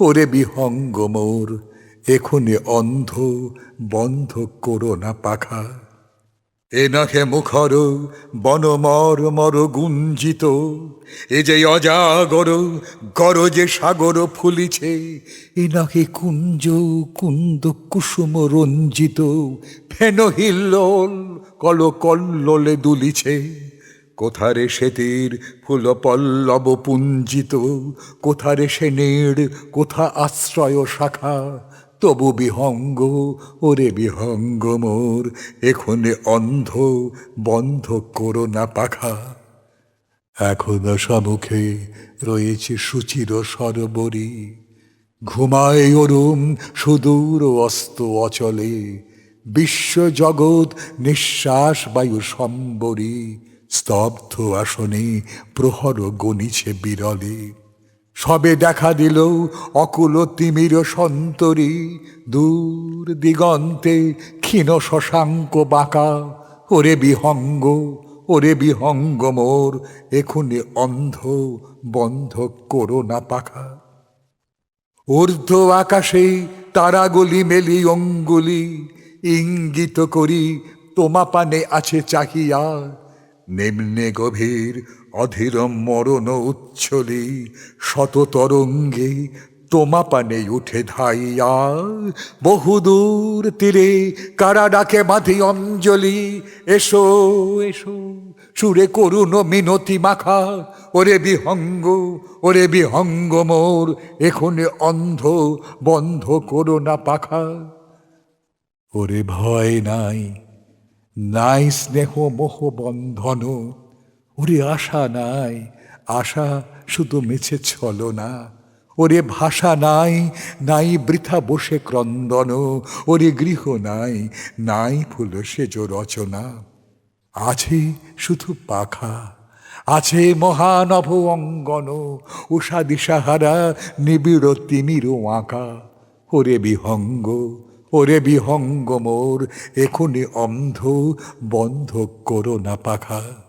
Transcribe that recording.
ওরে বিহঙ্গ মোর, এখনে অন্ধ বন্ধ করো না পাখা। এ নখে মুখর বনমর মর গুঞ্জিত, এ যে অজাগর গরজে সাগর ফুলিছে, এ নখে কুঞ্জ কুন্দ কুসুম রঞ্জিত, ফেন হিল্লোল কল কল্লোলে দুলিছে। কোথারে সেতির ফুল পল্লব পুঞ্জিত, কোথারে সেনের কোথা আশ্রয় শাখা? তবু বিহঙ্গ, ওরে বিহঙ্গ মোর, এখনে অন্ধ, বন্ধ করো না পাখা। এখনও সম্মুখে রয়েছে সুচির সরবরি। ঘুমায় অরুম সুদূর অস্ত অচলে। বিশ্ব জগৎ নিঃশ্বাস বায়ু সম্বরী। স্তব্ধ আসনে প্রহর গণিছে বিরলে। সবে দেখা দিল অকুল তিমির সন্তরী। দূর দিগন্তে ক্ষীণ শশাঙ্ক বাঁকা। ওরে বিহঙ্গ ওরে বিহঙ্গ মোর, এখুনি অন্ধ বন্ধ করো না পাখা। ঊর্ধ্ব আকাশে তারাগুলি মেলি অঙ্গুলি। ইঙ্গিত করি তোমা পানে আছে চাহিয়া। নিম্নে গভীর অধীর মরণ উচ্ছলি শত তরঙ্গে তোমা পানে উঠে ধাইয়া। বহুদূর তীরে কারা ডাকে বাঁধি অঞ্জলি? এসো এসো, সুরে করুণ মিনতি মাখা। ওরে বিহঙ্গ ওরে বিহঙ্গ মোর, এখনে অন্ধ বন্ধ করো না পাখা। ওরে ভয় নাই নাই স্নেহ মোহ বন্ধন, ওরে আশা নাই, আশা শুধু মেছে ছলো না ওরে ভাষা নাই নাই বৃথা বসে ক্রন্দন, ওরে গৃহ নাই নাই ফুল সেজ রচনা। আছে শুধু পাখা, আছে মহানভ অঙ্গন, উষা দিশাহারা নিবিড় তিমির আঁকা ওরে বিহঙ্গ ওরে বিহঙ্গ মোর এখনি অন্ধ বন্ধ করো না পাখা।